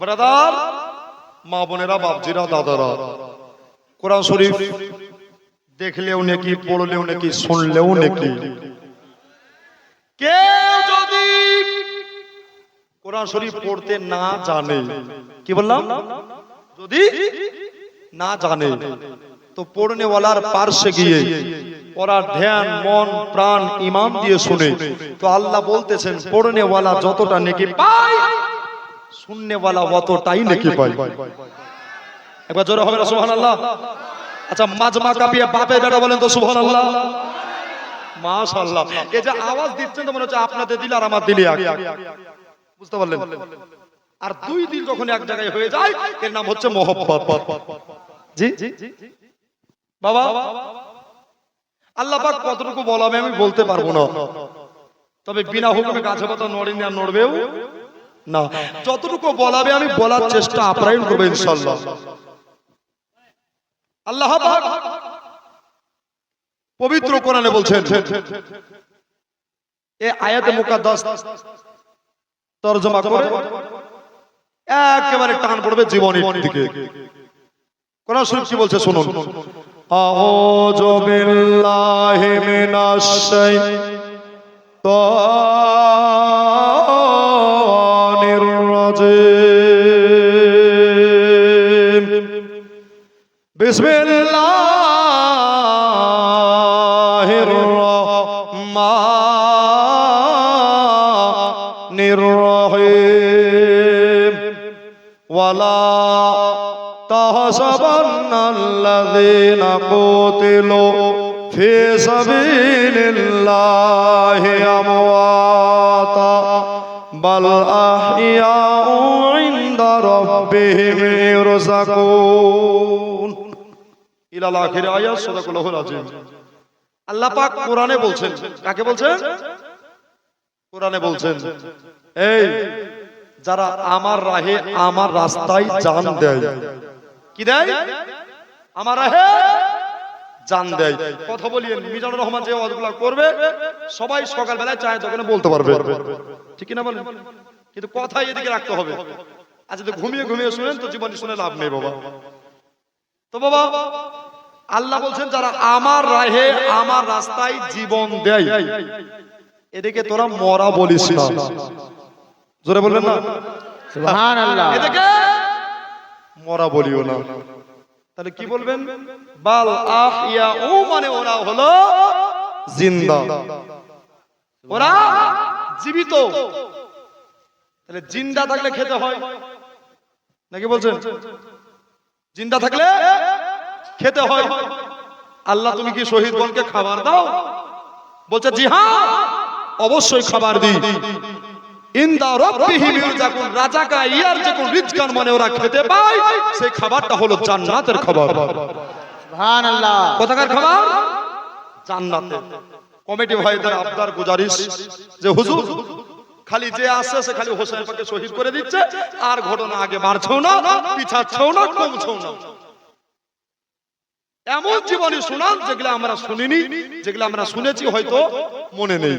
Brother, মা বোনেরা, বাপজিরা, দাদারা, কোরআন শরীফ দেখলেও নাকি, পড়লেও নাকি, শুনলেও নাকি। কেউ যদি কোরআন শরীফ পড়তে না জানে, কি বললাম? যদি না জানে, তো পড়নেওয়ালার পার্শ্বে গিয়ে ওরা ধ্যান, মন, প্রাণ ইমাম দিয়ে শুনে, তো আল্লাহ বলতেছেন, পড়নেওয়ালা যতটা নেকি পায় শুননেওয়ালা অতটাই নেকি পায় একবার জোরে হবে না সুবহানাল্লাহ? আচ্ছা মাজমা কাঁপিয়ে বাপে বেটা বলেন তো সুবহানাল্লাহ? মাশাআল্লাহ। এই যে আওয়াজ দিচ্ছেন তো মনে হচ্ছে আপনাদের দিল আর আমার দিলে বুঝতে পারলেন? আর দুই দিল যখন এক জায়গায় হয়ে যায় এর নাম হচ্ছে মোহব্বত। জি। বাবা আল্লাহ পাক কতটুকু বলাবে আমি বলতে পারব না। তবে বিনা হুকুমে গাছে পাতা নড়েনি আর নড়বেও না, যতটুকু বলাবে আমি বলার চেষ্টা আপ্রায়ণ করব ইনশাল্লাহ আল্লাহ পবিত্র কোরআনে বলছেন, এ আয়াতে মুকাদ্দাস তরজমা করে একেবারে টান পড়বে জীবনের দিকে। কোরআন শরীফ কি বলছে শুনুন? আউযু মিনাশ শাইতানির بسم الله الرحمن الرحيم ولا تحسبن الذين قتلوا في سبيل الله أمواتا بل أحياء عند ربهم يرزقون কাকে বলছেন? কোরআনে বলছেন যারা আমার রাহে আমার রাস্তায় জান দেয়। কি দেয়? আমার রাহে জান দেয়। কথা বলিয়ে মিজানুর রহমান যে ওয়াজগুলো করবে, সবাই সকালবেলায় চায় তখন বলতে পারবে। ঠিক না বলেন? কিন্তু কথা এদিকে রাখতে হবে। আচ্ছা ঘুমিয়ে ঘুমিয়ে শুনেন, তো জীবনে শুনে লাভ নেই বাবা। তো বাবা আল্লাহ বলছেন যারা আমার রাহে আমার রাস্তায় জীবন দেয় এদিকে তোরা মরা বলিস না। জোরে বলবেন না? সুবহানাল্লাহ। এদিকে মরা বলিও না। তাহলে কি বলবেন? বাল আহিয়া ও মানে ওরা হলো জিন্দা। ওরা জীবিত। তাহলে জিন্দা থাকলে খেতে হয়। নাকি বলছেন? জিন্দা থাকলে খেতে হয়। আল্লাহ তুমি কি শহীদগণকে খাবার দাও? বলছে জি হ্যাঁ অবশ্যই খাবার দিই। ইন্দা রব্বিহিম ইরজাকুন রাজাকা ইয়ার যখন রিজকান মানে ওরা খেতে পায় সেই খাবারটা হলো জান্নাতের খাবার। সুবহানাল্লাহ। কোথাকার খাবার? জান্নাতে কমিটি ভাইদের আবদার গুজারিশ। যে হুজুর খালি যে আসছে সে খালি হোসেন পাকে শহীদ করে দিচ্ছে আর ঘটনা আগে বাড়ছেও না পিছাচ্ছেও না কমছেও না। এমন জীবনী শুনান যেগুলো আমরা শুনিনি, যেগুলো আমরা শুনেছি হয়তো মনে নেই।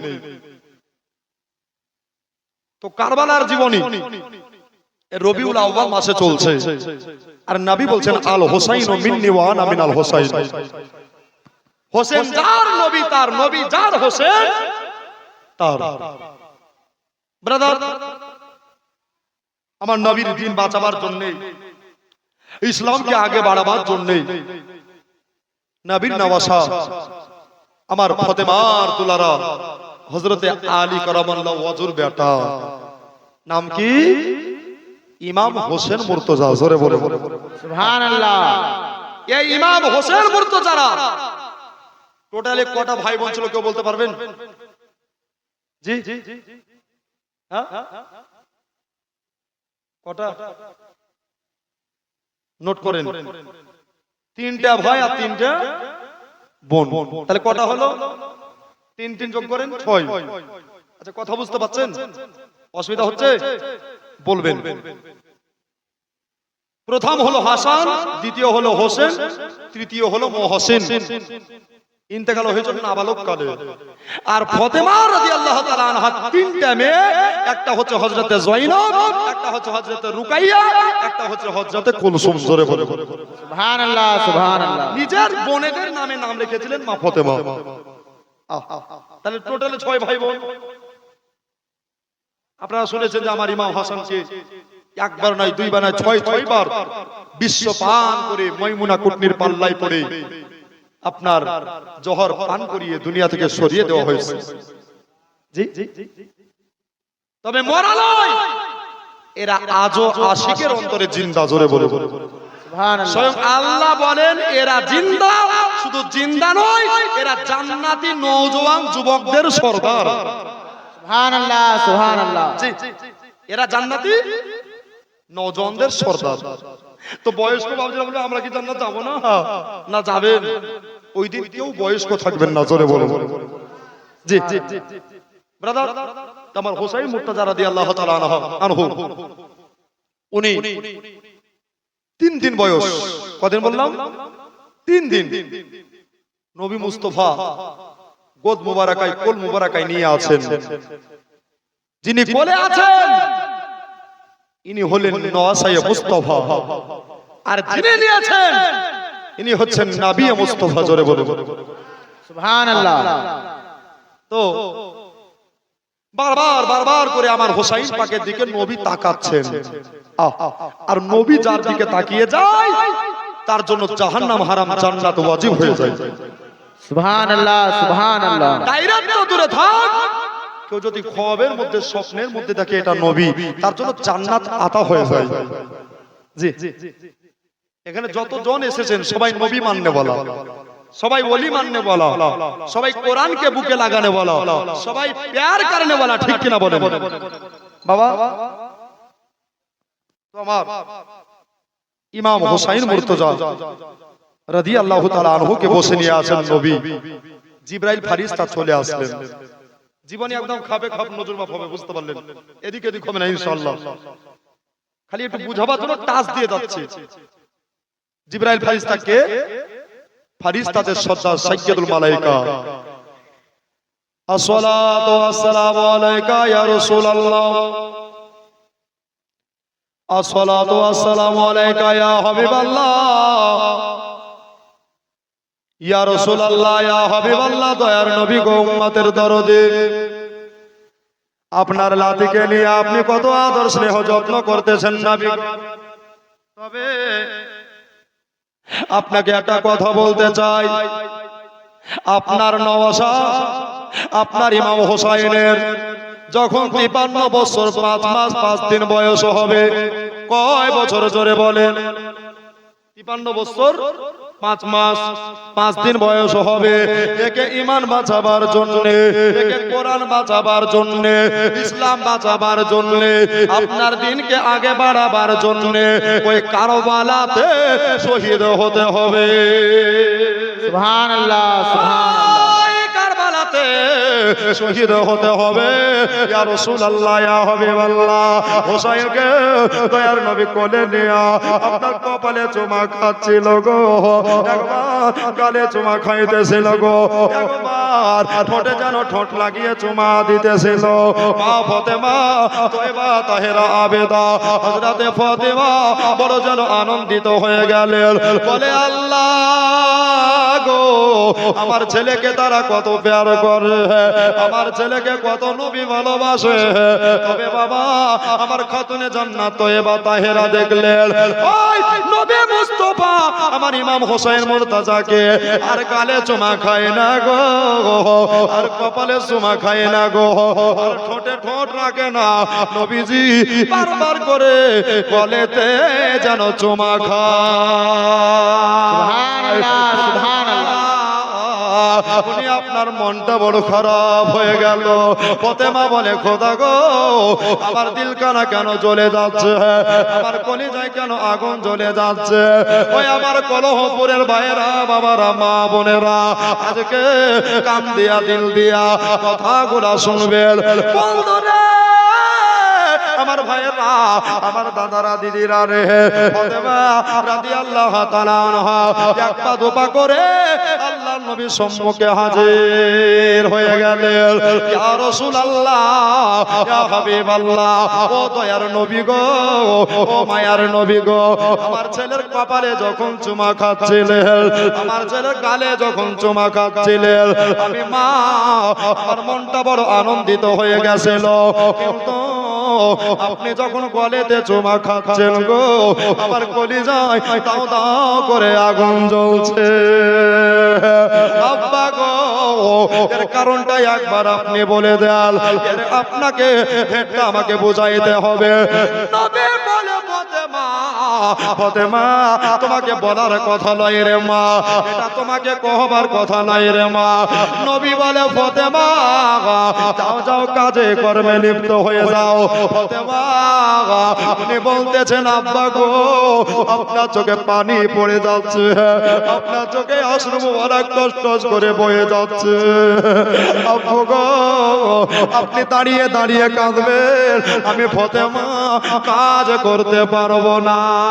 তো কারবালার জীবনী রবিউল আউয়াল মাসে চলছে। আর নবী বলছেন, আল হোসাইন মিন্নি ওয়া আনা মিনাল হোসাইন। হোসেন যার নবী, তার নবী যার হোসেন, তার। ব্রাদার, আমার নবীর দিন বাঁচাবার জন্য, ইসলামকে আগে বাড়াবার জন্য নবীর নওয়াসা আমার ফতেমার দুলারা হজরতে আলী করামাল্লাহ ওয়াজুর বেটা। নাম কি? ইমাম হোসেন মুর্তজা জোরে বলে বলে সুবহানাল্লাহ। এই ইমাম হোসেন মুর্তজারা। টোটালি কটা ভাই বোন ছিল কেউ বলতে পারবেন? জি হ্যাঁ? কটা? নোট করেন। তিনটা ভাই আর তিনটা বোন। তাহলে কটা হলো? তিন তিন যোগ করেন ছয়। আচ্ছা কথা বুঝতে পারছেন? অসুবিধা হচ্ছে? বলবেন। প্রথম হলো হাসান, দ্বিতীয় হলো হোসেন, তৃতীয় হলো মহসেন। ইন্তেকাল হয়েছিল নাবালক কালে আর ফতেমা রাদিয়াল্লাহু তাআলা আনহা তিনটা মেয়ে একটা হচ্ছে হযরতে জয়নব একটা হচ্ছে হযরতে রুকাইয়া একটা হচ্ছে হযরতে কুলসুম জোরে বলে। সুবহান আল্লাহ সুবহান আল্লাহ নিজের বোনেদের নামে নাম লিখেছিলেন মা ফতেমা। তাহলে টোটালে ছয় ভাই বোন। আপনারা শুনেছেন যে আমার ইমাম হাসানকে একবার নয় দুইবার নয় ছয় ছয় বার বিশ্ব পান করে ময়মুনা কুটনির পাল্লায় পড়ে। আপনার জহর পান করিয়ে দুনিয়া থেকে সরিয়ে দেওয়া হয়েছে। তবে মরালয় এরা আজও আশিকের অন্তরে জিন্দা জোরে বলে। স্বয়ং আল্লাহ বলেন এরা জিন্দা শুধু জিন্দা নয় এরা জান্নাতি নওজোয়ান যুবকদের সর্দার। এরা জান্নাতি নওজোয়ানদের সর্দার। তো বয়স্ক বাবুরা বলে আমরা কি জান্নাত যাব না? না যাবেন। ওই দিন কেউ বয়স্ক থাকবেন না জোরে বলে জি ব্রাদার আমার হোসাইন মুর্তাজা রাদিয়াল্লাহু তাআলা আনহু। আনহু। উনি তিন দিন বয়স। কদিন বললাম? তিন দিন। নবী মুস্তফা গোদ মুবারাকায় কোল মুবারাকায় নিয়ে আছেন। যিনি কোলে আছেন ইনি হলেন নওয়াসায়ে মুস্তফা। আর যিনি নিয়েছেন ইনি হচ্ছেন নাবিয়ে মুস্তফা জোরে বলে সুবহান আল্লাহ তো বারবার বারবার করে আমার হোসাইন পাকের দিকে নবী তাকাচ্ছেন। আর নবী যার দিকে তাকিয়ে যায় তার জন্য জাহান্নাম হারাম জান্নাত ওয়াজিব হয়ে যায়। সুবহান আল্লাহ সুবহান আল্লাহ ডাইরেক্ট তো দূরে থাক। কেউ যদি খবের মধ্যে স্বপ্নের মধ্যে দেখে এটা নবী তার জন্য জান্নাত আতা হয়ে যায়। জি জি জি। এখানে যতজন এসেছেন সবাই নবী মাননে বলা। সবাই ওলি মাননে বলা। সবাই কোরআনকে বুকে লাগানে বলা। সবাই প্যার কারণে বলা ঠিক কিনা বলেন? বাবা তো আমার ইমাম হোসাইন মুর্তজা রাদিয়াল্লাহু তাআলা আনহুকে বসে নিয়ে আছেন নবী। জিব্রাইল ফারিস্তা চলে আসলেন। জীবনে একদম খাবে খাপ নজর মাপ হবে বুঝতে পারলেন? এদিকে এদিক হবে না ইনশাআল্লাহ। খালি একটু বুঝাবার জন্য টাচ দিয়ে যাচ্ছে। জিব্রাইল ফারিস্তাকে ফারিস্তাদের সর্দার সাইয়্যিদুল মালাইকা। আসসালাতু ওয়াসসালামু আলাইকা ইয়া রাসূলুল্লাহ। আসসালাতু ওয়াসসালামু আলাইকা ইয়া হাবিবাল্লাহ। ইয়া রাসূলুল্লাহ, ইয়া হাবিবাল্লাহ, দয়ার নবী গো উম্মতের দরদে। আপনার লাতিকে নিয়ে আপনি কত আদর স্নেহ যত্ন করতেছেন নবী। তবে আপনাকে একটা কথা বলতে চাই। আপনার নওয়াসা আপনার ইমাম হোসাইনের যখন তিপান্ন বছর পাঁচ মাস, পাঁচ দিন বয়স হবে, কয় বছর জোরে বলেন? তিপান্ন বছর? পাঁচ মাস, পাঁচ দিন বয়স হবে। একে ইমান বাঁচাবার জন্য, একে কোরআন বাঁচাবার জন্য, ইসলাম বাঁচাবার জন্য, আপনার দিনকে আগে বাড়াবার জন্য ওই কারবালাতে শহীদ হতে হবে। সুবহান আল্লাহ শহীদ হতে হবে। ইয়া রাসূলুল্লাহ, ইয়া হাবিবাল্লাহ। দয়ার নবী কোলে নিয়া আপনার কপালে চুমা খাচ্ছিল গো। একবার গালে চুমা খাইতেছিল গো। একবার ঠোঁটে যেন ঠোঁট লাগিয়ে চুমা দিতেছিল। মা ফতেমা তয়বা তাহেরা আবেদা। বড় যেন আনন্দিত হয়ে গেলেন। বলে, আল্লাহ! গো, আমার ছেলেকে তারা কত প্যার করে, আমার ছেলেকে কত নবী ভালোবাসে। তবে বাবা, আমার খাতুনে জান্নাত তয়বা তাহেরা দেখলেন। ওই নবী আমার ইমাম হোসেন আর গালে চুমা খায় না গো, আর কপালে চুমা খায় না গো, আর ঠোঁটে ঠোঁট রাখে না। নবীজি বারবার করে গলেতে যেন চুমা খায়। উনি আপনার মনটা বড় খারাপ হয়ে গেল। ফতেমা বলে, খোদা গো, আমার দিলকানা কেন জ্বলে যাচ্ছে? আমার কলিজায় কেন আগুন জ্বলে যাচ্ছে? ওই আমার কলহপুরের ভাইয়েরা, বাবারা, মা বোনেরা, আজকে কাম দিয়া, দিল দিয়া কথাগুলা শুনবেন। আমার ভাইয়েরা, আমার দাদারা, দিদিরা রে, ফতেমা রাদিয়াল্লাহু তাআলা আনহা, এক পা দুপা করে আল্লাহ নবী সম্মুখে হাজির হয়ে গেলেন। ইয়া রাসূলুল্লাহ, ইয়া হাবিবাল্লাহ, ও দয়ার নবী গো, ও মায়ার নবী গো, আমার ছেলের কপালে যখন চুমা খাচ্ছিলেন, আমার ছেলের গালে যখন চুমা খাচ্ছিলেন, আমি মা, আমার মনটা বড় আনন্দিত হয়ে গেছিল। কিন্তু আপনি যখন গলেতে চুমা খাচ্ছেন গো আমার কলি যায় দাও দাও করে আগুন জ্বলছে। আব্বা গো কারণটা একবার আপনি বলে দেন আপনাকে আমাকে বুঝাইতে হবে। নবী ফতেমা ফতেমা তোমাকে বলার কথা নয় রে মা। এটা তোমাকে কহবার কথা নাই রে মা। নবী বলে, ফতেমা, যাও যাও, কাজে কর্মে লিপ্ত হয়ে যাও। ফতেমা, আপনি বলতেছেন, আব্বা গো, আপনার চোখে পানি পড়ে যাচ্ছে। আপনার চোখে অশ্রু অনেক কষ্ট করে বয়ে যাচ্ছে। আব্বু গো, আপনি দাঁড়িয়ে দাঁড়িয়ে কাঁদবেন। আমি ফতেমা, কাজ করতে পারব না।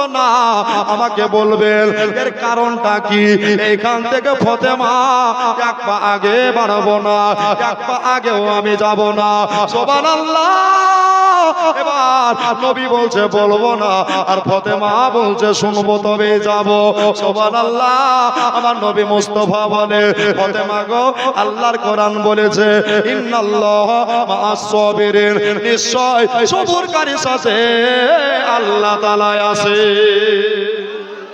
পর্যন্ত না, আমাকে বলবেন, এর কারণটা কি? এইখান থেকে ফতেমা, এক পা আগে বাড়াবো না, এক পা আগেও আমি যাব না। সোবান এবার নবী বলছে, বলব না, আর ফতেমা বলছে, শুনব তবে যাব। সোবান আল্লাহ আমার নবী মুস্তফা বলে, ফতেমা গো, আল্লাহর কোরআন বলেছে, ইন্নাল্লাহ মা'আস সাবিরিন নিশ্চয় সবুরকারী আল্লাহ তাআলা আছে।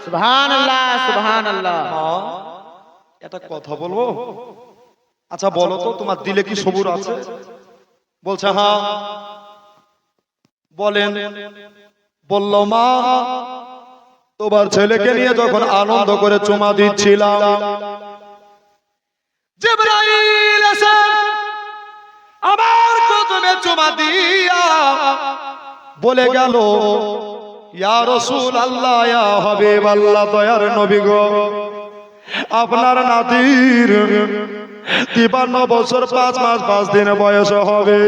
সুবহান আল্লাহ সুবহান আল্লাহ এটা কথা বলব? আচ্ছা বলো তো তোমার দিলে কি সবুর আছে? বলছে হ্যাঁ বলেন বলল মা তোমার ছেলেকে নিয়ে যখন আনন্দ করে চুমা দিচ্ছিলাম। আমার কদমে চুমা দিয়া বলে গেল ইয়া রসুল আল্লাহ ইয়া হাবিব আল্লাহ দয়ার নবী গো। আপনার নাতির তিপান্ন বছর পাঁচ মাস, পাঁচ দিন বয়স হবে।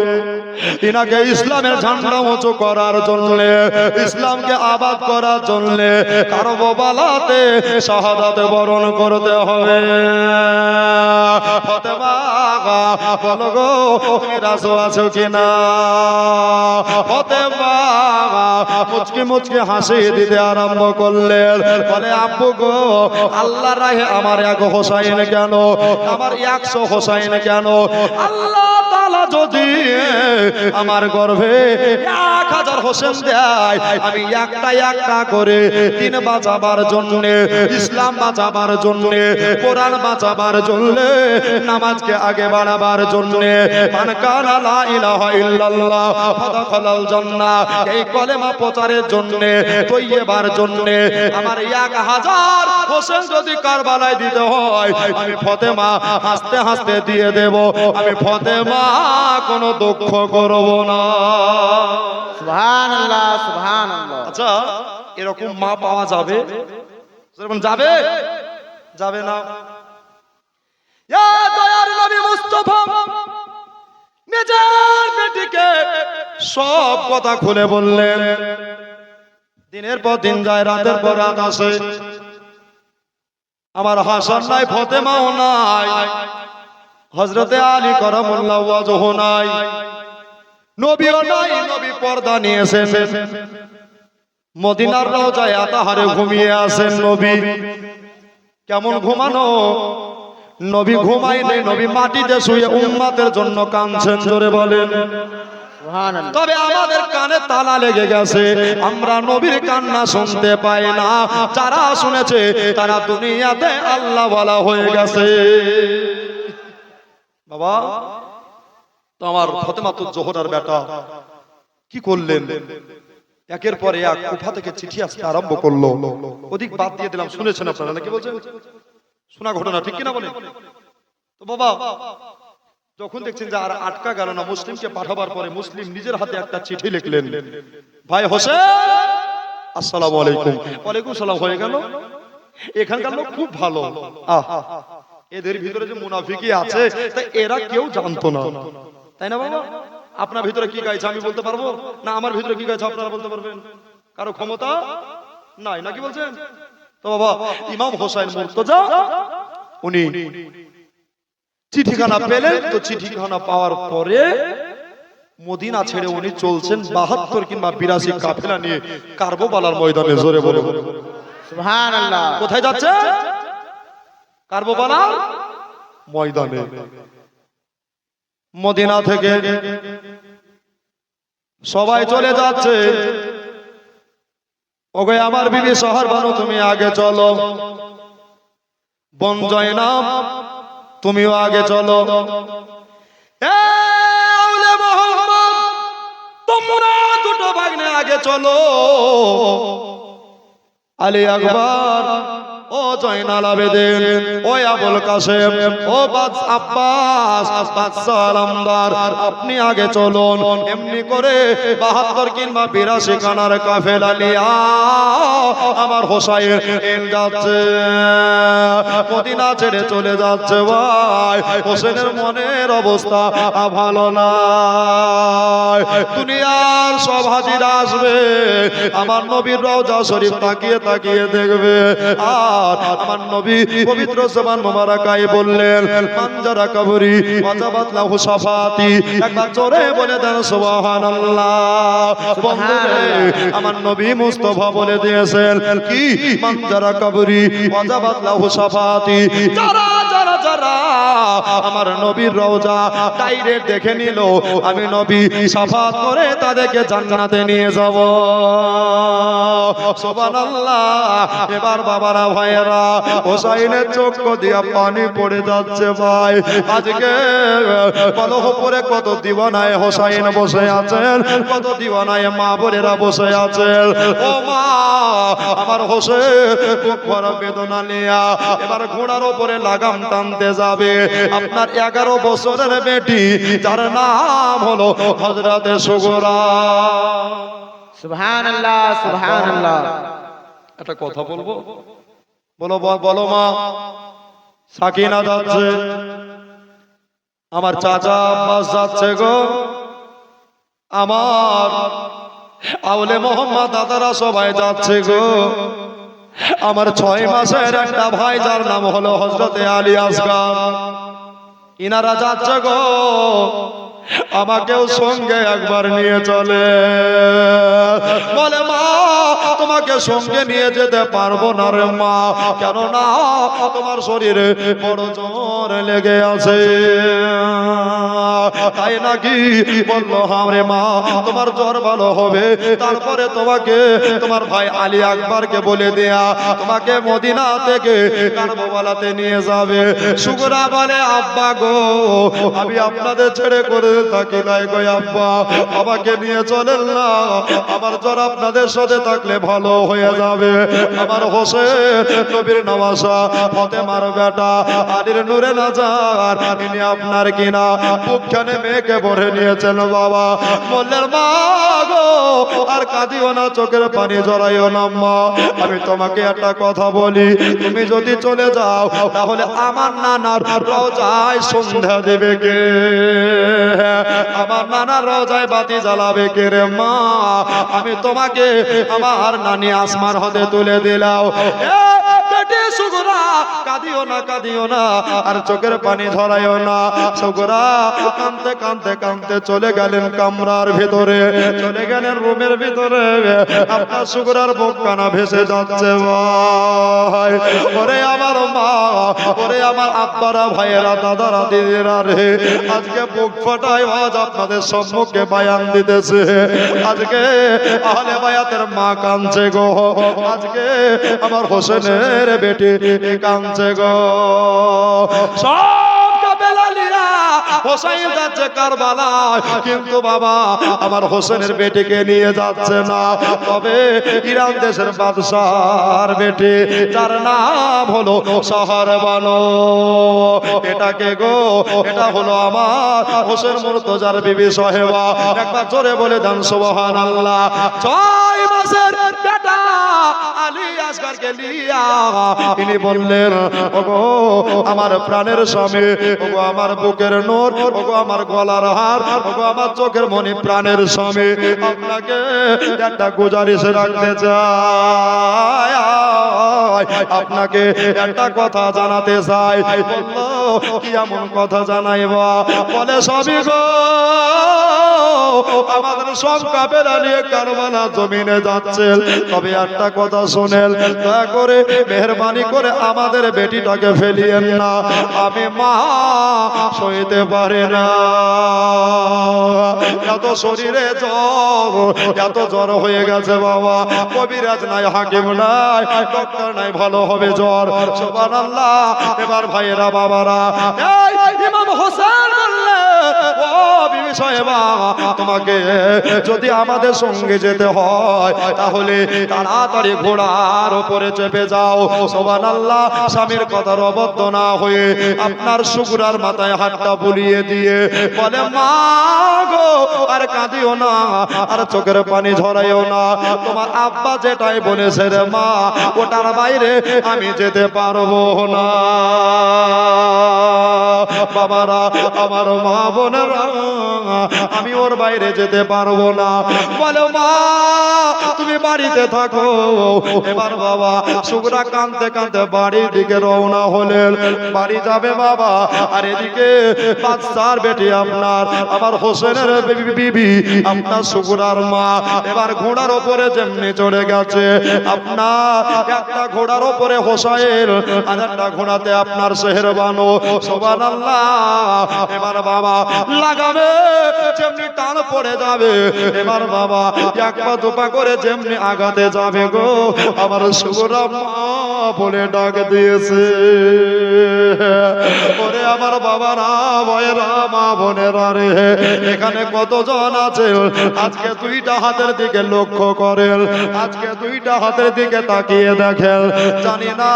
ইনাকে ইসলামের ঝান্ডা উঁচু করার জন্য, ইসলামকে আবাদ করার জন্য কারবালাতে শাহাদাতে বরণ করতে হবে। মুচকি হাসি দিতে আরম্ভ গো আল্লাহ রাহে আমার এক হোসাইন কেন? আমার একশো হোসাইন কেন? আল্লাহ তালা যদি আমার গর্ভে এক হাজার হোসেন দেয়। আমি একটা একটা করে দিন বাঁচাবার জন্য, ইসলাম বাঁচাবার জন্য, কোরআন বাঁচাবার জন্য, নামাজকে আগে বাড়াবার জন্য। এই কলেমা প্রচারের আমার এক হাজার হোসেন যদি দিতে হয়, আমি ফতেমা হাসতে হাসতে দিয়ে দেব। আমি ফতেমা কোনো দুঃখ করব না। সুবহান আল্লাহ আল্লাহ আচ্ছা এরকম মা পাওয়া যাবে? যাবে? যাবে না। দয়ার নবী মুস্তাফা বেটিকে সব কথা খুলে বললেন। দিনের পর দিন যায় রাতের পর রাত আসে। আমার হাসান নাই ফতেমাও নাই। হজরতে আলী করমুল্লাহ নাই। নবীও নাই নবী পর্দা নিয়েছেন। মদিনার রওজায় আতাহারে ঘুমিয়ে আসেন নবী। কেমন ঘুমানো? নবী ঘুমাই নেই নবী মাটিতে শুয়ে উম্মাতের জন্য কাঁদছেন জোরে বলেন। তবে আমাদের কানে তালা লেগে গেছে আমরা নবীর কান্না শুনতে পাই না। যারা শুনেছে তারা দুনিয়াতে আল্লাহ বলা হয়ে গেছে। বাবা তো আমার ফতেমাতুর জোহরার বেটা। কি করলেন? একের পরে এক কুফা থেকে চিঠি আসতে আরম্ভ করল। ওদিক বাদ দিয়ে দিলাম। শুনেছেন আপনারা নাকি বলছেন? শোনা ঘটনা ঠিক কিনা বলেন? তো বাবা যখন দেখছেন যে আর আটকা গেল না মুসলিমকে পাঠাবার পরে মুসলিম নিজের হাতে একটা চিঠি লিখলেন। ভাই হোসেন আসসালামু আলাইকুম। ওয়ালাইকুম সালাম হয়ে গেল? এখানকার লোক খুব ভালো। আহ এদের ভিতরে যে মুনাফিকি আছে তা এরা কেউ জানতো না। তাই না বাবা? আপনার ভিতরে কি গাইছে আমি বলতে পারব? না আমার ভিতরে কি গাইছে আপনারা বলতে পারবেন? কারও ক্ষমতা নাই নাকি বলছেন? তো বাবা ইমাম হোসাইন মুর্তজা উনি চিঠিখানা পেলেন তো চিঠিখানা পাওয়ার পরে মদিনা ছেড়ে উনি চলছেন বাহাত্তর কিংবা বিরাশি কাফেলা নিয়ে কার্বোবালার ময়দানে জোরে বলে কোথায় যাচ্ছে? কার্বোবালার ময়দানে। মদিনা থেকে সবাই চলে যাচ্ছে। ওগে আমার বিবি শহর বানু তুমি আগে চলো। বন জয়নাম তুমিও আগে চলো। তোমরা দুটো ভাগ্নে আগে চলো। আলী আকবর ও জয়নাল আবেদিন ও আবুল কাসেম ও বাদ আব্বাস, বাদশাহ আলমদার, আপনি আগে চলুন। এমনি করে বাহাত্তর কিংবা বিরাশি কানার কাফেলা লিয়া আমার হোসাইন যাচ্ছে। মদিনা ছেড়ে চলে যাচ্ছে, ভাই। হোসেনের মনের অবস্থা ভালো না দুনিয়ার সব হাজিরা আসবে। আমার নবীর রওজা শরীফ তাকিয়ে তাকিয়ে দেখবে। আর আমার নবী পবিত্র জবান মোবারকায় বললেন মানজারা কবরি ওয়াজাবাত লাহু সাফাতি। একবার জোরে বলে দেন সুবহানাল্লাহ। বন্ধুরে আমার নবী মুস্তাফা বলে দিয়েছেন কি? মানজারা কবরি ওয়াজাবাত লাহু সাফাতি। যারা যারা আমার নবীর রওজা ডাইরেক্ট দেখে নিল, আমি নবী সাফাত করে তাদেরকে জান্নাতে নিয়ে যাব। সুবহানাল্লাহ। এবার বাবারা, ভাইয়েরা, হোসাইনের চোখ দিয়া পানি পড়ে যাচ্ছে ভাই। আজকে কলহ পরে কত দিওয়ানায় হোসাইন বসে আছেন, কত দিওয়ানায় মা বোনেরা বসে আছেন। ও মা, আমার হোসেন খুব বড় বেদনা নিয়া এবার ঘোড়ার উপরে লাগাম টানতে যাবে। আপনার এগারো বছরের বেটি যার নাম হলো হজরতে সুগরা। আল্লাহ সুবহান আল্লাহ একটা কথা বলব? বলো বলো মা। সাকিনা যাচ্ছে। আমার চাচা আব্বাস যাচ্ছে গো। আমার আউলে মোহাম্মদ দাদারা সবাই যাচ্ছে গো। আমার ছয় মাসের একটা ভাই, যার নাম হলো হজরতে আলী আসগাম ইনারা যাচ্ছে গো, আমাকেও সঙ্গে একবার নিয়ে চলে। বলে, মা তোমাকে সঙ্গে নিয়ে যেতে পারব না রে মা। কেননা তোমার শরীরে বড় জ্বর লেগে আছে। তাই নাকি বলল হ্যাঁ রে মা, তোমার জ্বর ভালো হবে। তারপরে তোমাকে, তোমার ভাই আলী আকবরকে বলে দেয়া, তোমাকে মদিনা থেকে কারবালাতে নিয়ে যাবে। সুগরা বলে, আব্বা গো, আমি আপনাদের ছেড়ে করে থাকি নাই গো আব্বা। আমাকে নিয়ে চলেন না। আমার জ্বর আপনাদের সাথে থাকলে ভালো হয়ে যাবে। আমার হোসেন নবীর নওয়াসা ফতেমার বেটা আলীর নূরে নাজার, ইনি আপনার কিনা? বুকখানে মেয়েকে ভরে নিয়েছেন বাবা। বললেন, মা গো, আর কাঁদিও না, চোখের পানি জড়াইও না, মা। আমি তোমাকে একটা কথা বলি, তুমি যদি চলে যাও, তাহলে আমার নানার রোজায় সন্ধ্যা দেবে কে? আমার নানার রোজায় বাতি জ্বালাবে কে রে মা? আমি তোমাকে আমার নানি আসমার হতে তুলে দিলাও। বেটি সুগরা, কাঁদিও না কাঁদিও না, আর চোখের পানি ধরাইও না। সুগরা কানতে কানতে কানতে চলে গেলেন কামরার ভিতরে। চলে গেলেন রুমের ভিতরে। আপনার সুগরার বুক কানা ভেসে যাচ্ছে, ভাই। ওরে আমার মা, ওরে আমার আব্বারা, ভাইয়েরা, দাদারা, দিদিরা রে। আজকে বুক ফাটাই আজ আপনাদের সম্মুখে বায়ান দিতেছে। আজকে আহলে বায়াতের মা কাঁদছে গো। আজকে আমার হোসেনের বেটি কাঁদছে গো। সব হোসাইন যাচ্ছে কারবালায়। কিন্তু বাবা, আমার হোসেনের বেটিকে নিয়ে যাচ্ছে না। তবে ইরান দেশের বাদশার বেটি, যার নাম হলো শহর বানো। এটাকে গো? এটা হলো আমার হোসেন মুর্তজার বিবি সাহেবা। একবার জোরে বলে দেন, সুবহানাল্লাহ। ছয় মাসের আলী আসগারকে লিয়া তিনি বললেন, ওগো, আমার প্রাণের স্বামী, ওগো, আমার বুকের নোর, ওগো, আমার গলার হার, ওগো, আমার চোখের মনি প্রাণের স্বামী, আপনাকে একটা গুজারিশ রাখতে চাই। আপনাকে একটা কথা জানাতে চাই। কি এমন কথা জানাইবা? বলে সবই গো আমাদের সব কাপেরা নিয়ে কারবালা জমিনে যাচ্ছে তবে একটা কথা শোনেন, দয়া করে মেহরবানি করে আমাদের বেটিটাকে ফেলিয়েন না। আমি মা সইতে পারে না। এত শরীরে জ্বর, এত জ্বর হয়ে গেছে বাবা। কবিরাজ নাই, হাকিম নাই, ডক্টর নাই, ভালো হবে জ্বর। সোবান আল্লাহ এবার ভাইয়েরা, বাবারা। হোসেন বললে ও বিবি তোমাকে যদি আমাদের সঙ্গে যেতে হয়, তাহলে তাড়াতাড়ি ঘোড়ার চেপে যাও। সোবান আল্লাহ স্বামীর কথার অবদ্ধ না হয়ে আপনার শুকুরার মাথায় হাতটা বুলিয়ে দিয়ে বলে, মা গো, আর কাঁদিও না, আর চোখের পানি ঝরাইও না। তোমার আব্বা যেটাই বলেছে রে মা, ওটার বাইরে আমি যেতে পারব না। বাবারা, আমার মা বোনেরা আমি ওর বাইরে যেতে পারব না। বলো মা, তুমি বাড়িতে থাকো। এবার বাবা শুকরা কানতে কানতে বাড়ির দিকে রওনা হলেন। বাড়ি যাবে বাবা। আর এদিকে বাচ্চার বেটি আপনার, আমার হোসেনের বিবি আপনার শুকুরার মা। এবার ঘোড়ার ওপরে যেমনি চড়ে গেছে। আপনার একটা ঘোড়ার ওপরে হোসাইল আর একটা ঘোড়াতে আপনার শেহের বানো সোবান আল্লাহ এবার বাবা লাগাবে, যেমনি টান পড়ে যাবে। এবার বাবা, এক পা দুপা করে যেমনি আগাতে যাবে গো। আমার বলে ডাক দিয়েছে। ওরে আমার বোনেরা রে, এখানে কতজন আছে? আজকে দুইটা হাতের দিকে লক্ষ্য করেন। আজকে দুইটা হাতের দিকে তাকিয়ে দেখেন। জানি না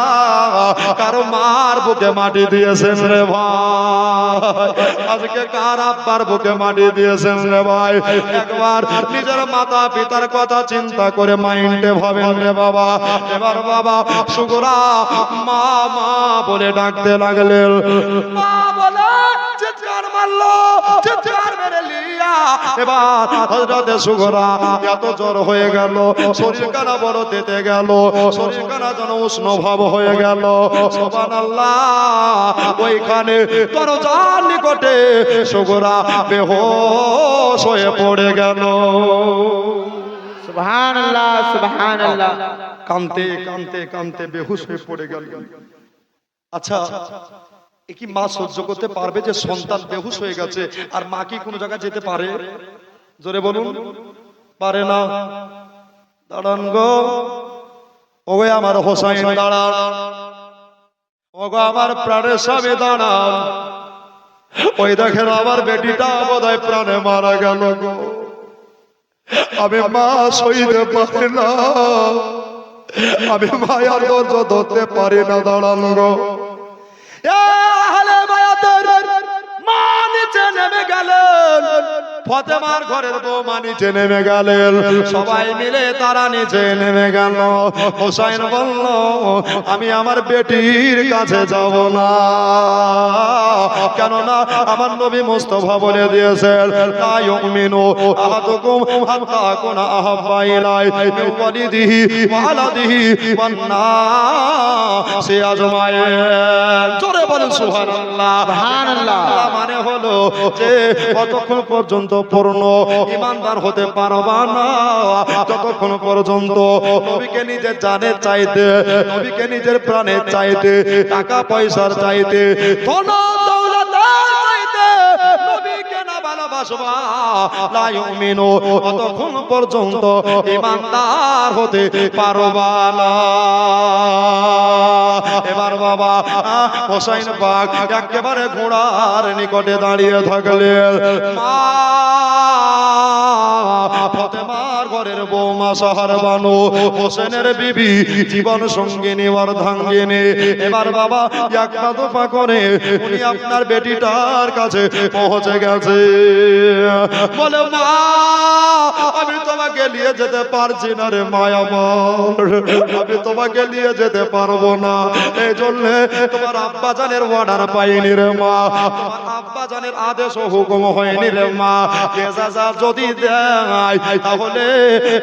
কারও মার বুকে মাটি দিয়েছেন রে ভাই। আজকে কার আব্বার বুকে মাটি দিয়েছেন রে ভাই। একবার নিজের মাতা পিতার কথা চিন্তা করে মাইন্ডে ভাবেন রে বাবা। এবার বাবা, সুগরা, মা মা বলে ডাকতে লাগলেন। মা বলে চিৎকার মারলো চিৎকার মেরে লিয়া। এবার হযরতে সুগরা এত জ্বর হয়ে গেল শরীর কানা বড় তেতে গেল শরীর কানা যেন উষ্ণ ভাব হয়ে গেল। সুবহানাল্লাহ ওইখানে দরজার নিকটে সুগরা বেহোশ হয়ে পড়ে গেল। সুবহান আল্লাহ সুবহান আল্লাহ কানতে কানতে কানতে বেহুশ হয়ে পড়ে গেল। আচ্ছা কি মা সহ্য করতে পারবে যে সন্তান বেহুশ হয়ে গেছে? আর মা কি কোনো জায়গায় যেতে পারে? জোরে বলুন। পারে না। দাঁড়ান গো। ওগো আমার হোসাইন দাঁড়ান। ওগো আমার প্রাণের স্বামী দাঁড়ান। ওই দেখেন আমার বেটিটা বোধহয় প্রাণে মারা গেল গো। আমি মা সইতে পারি না। আমি মায়ার ধৈর্য ধরতে পারি না। দাঁড়ানো গো। মা নিচে নেমে গেলেন। ফতেমার ঘরের বৌমা নিচে নেমে গেলেন সবাই মিলে তারা নিচে নেমে গেল। হোসাইন বলল আমি আমার বেটির কাছে যাব না। কেননা আমার নবী মুস্তফা বলে দিয়েছেন লা ইউমিনু আহাদুকুম হাত্তা কুনা আহাব্বা ইলাই মিন ওয়ালিদিহি ওয়া আলাদিহি ওয়ান নাসি। আজমাইন জোরে বলেন সুবহানাল্লাহ। সুবহানাল্লাহ। মানে হলো যে কতক্ষণ পর্যন্ত পূর্ণ ইমানদার হতে পারবা না। যতক্ষণ পর্যন্ত নবীকে নিজের জানে চাইতে, নবীকে নিজের প্রাণের চাইতে, টাকা পয়সার চাইতে ধন দৌলত চাইতে নবীকে না ভালোবাসবা। লা ইউমিনু ততক্ষণ পর্যন্ত ইমানদার হতে পারবা না। এবার বাবা, হোসাইন পাক একেবারে ঘোড়ার নিকটে দাঁড়িয়ে থাকলেন। মা, ফতেমার ঘরের বৌমা সাহার বানু হোসেনের বিবি জীবন সঙ্গিনী অর্ধাঙ্গিনী এবার বাবা, এক পা দোপা করে উনি আপনার বেটিটার কাছে পৌঁছে গেছে। বলে, মা, আমি তোমাকে নিয়ে যেতে পারছি না রে মায়া আমি তোমাকে নিয়ে যেতে পারব না। এই জন্য তোমার আব্বা জানের অর্ডার পাইনি রে মা। আব্বা জানের আদেশ ও হুকুম হয়নি রে মা। এজাজা যদি দেয়, তাহলে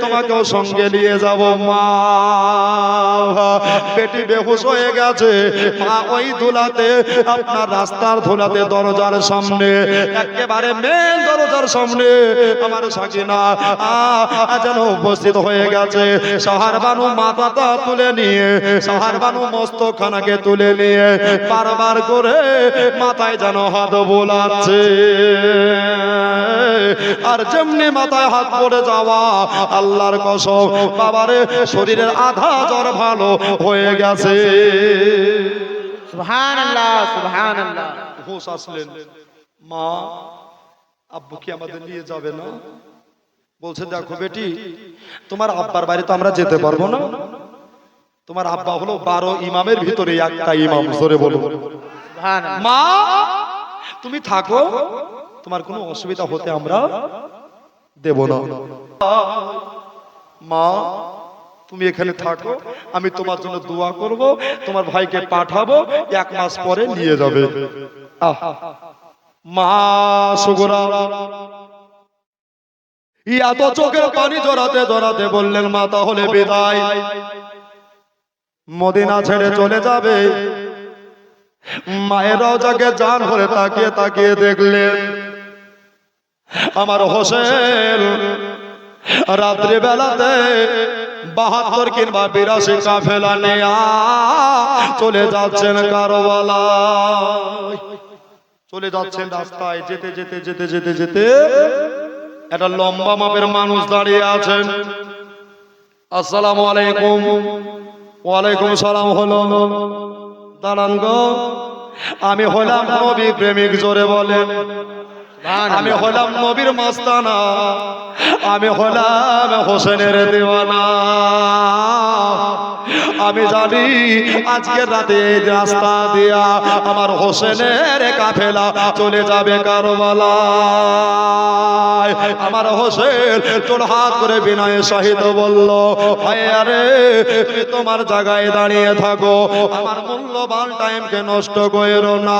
তোমাকেও সঙ্গে নিয়ে যাব মা। পেটি বেহুশ হয়ে গেছে। মা, ওই ধুলাতে, আপনার রাস্তার ধুলাতে দরজার সামনে, একেবারে মেন দরজার সামনে আমার সাকিনা যেন উপস্থিত হয়ে গেছে। সাহার বানু মাথাটা তুলে নিয়ে সাহার বানু মস্তখানাকে তুলে নিয়ে বারবার করে মাথায় যেন হাত বোলাচ্ছে। আর যেমনি মাথায় হাত পড়ে যাওয়া আল্লাহর কসম বাবারে শরীরের আধা জ্বর ভালো হয়ে গেছে। সুবহান আল্লাহ সুবহান আল্লাহ হুশ আসলেন। মা আব্বু কি আমাদের নিয়ে যাবে না? বলছে দেখো বেটি তোমার আব্বার বাড়ি তো আমরা যেতে পারব না? তোমার আব্বা হলো বারো ইমামের ভিতরে একটা ইমাম জোরে বলো। মা তুমি থাকো তোমার কোনো অসুবিধা হতে আমরা দেব না। মা তুমি এখানে থাকো আমি তোমার জন্য দোয়া করব তোমার ভাইকে পাঠাবো এক মাস পরে নিয়ে যাবে। আহ, মা সুগরা। এত চোখের পানি জড়াতে জড়াতে বললেন, মা, তাহলে বিদায়। মদিনা ছেড়ে চলে যাবে। মায়েরাও যাকে জান করে তাকিয়ে তাকিয়ে দেখলেন, আমার হোসেন রাত্রি বেলাতে বাহাত্তর কিংবা বিরাশি কাফেলা নেয়া চলে যাচ্ছেন কারবালা চলে যাচ্ছেন রাস্তায় যেতে যেতে যেতে যেতে। যেতে। একটা লম্বা মাপের মানুষ দাঁড়িয়ে আছেন। আসসালামু আলাইকুম। ওয়ালাইকুম সালাম হল। দাঁড়ান গো। আমি হলাম নবী প্রেমিক জোরে বলেন। আমি। হলাম নবীর মাস্তানা আমি হলাম হোসেনের দিওয়ানা আমি জানি আজকে রাতে রাস্তা দিয়া আমার হোসেনের কাফেলা চলে যাবে কারবালা আমার হোসেন তোর হাত করে বিনয় সহিত বলল ভাই আরে তুমি তোমার জায়গায় দাঁড়িয়ে থাকো আমার মূল্যবান টাইমকে নষ্ট করো না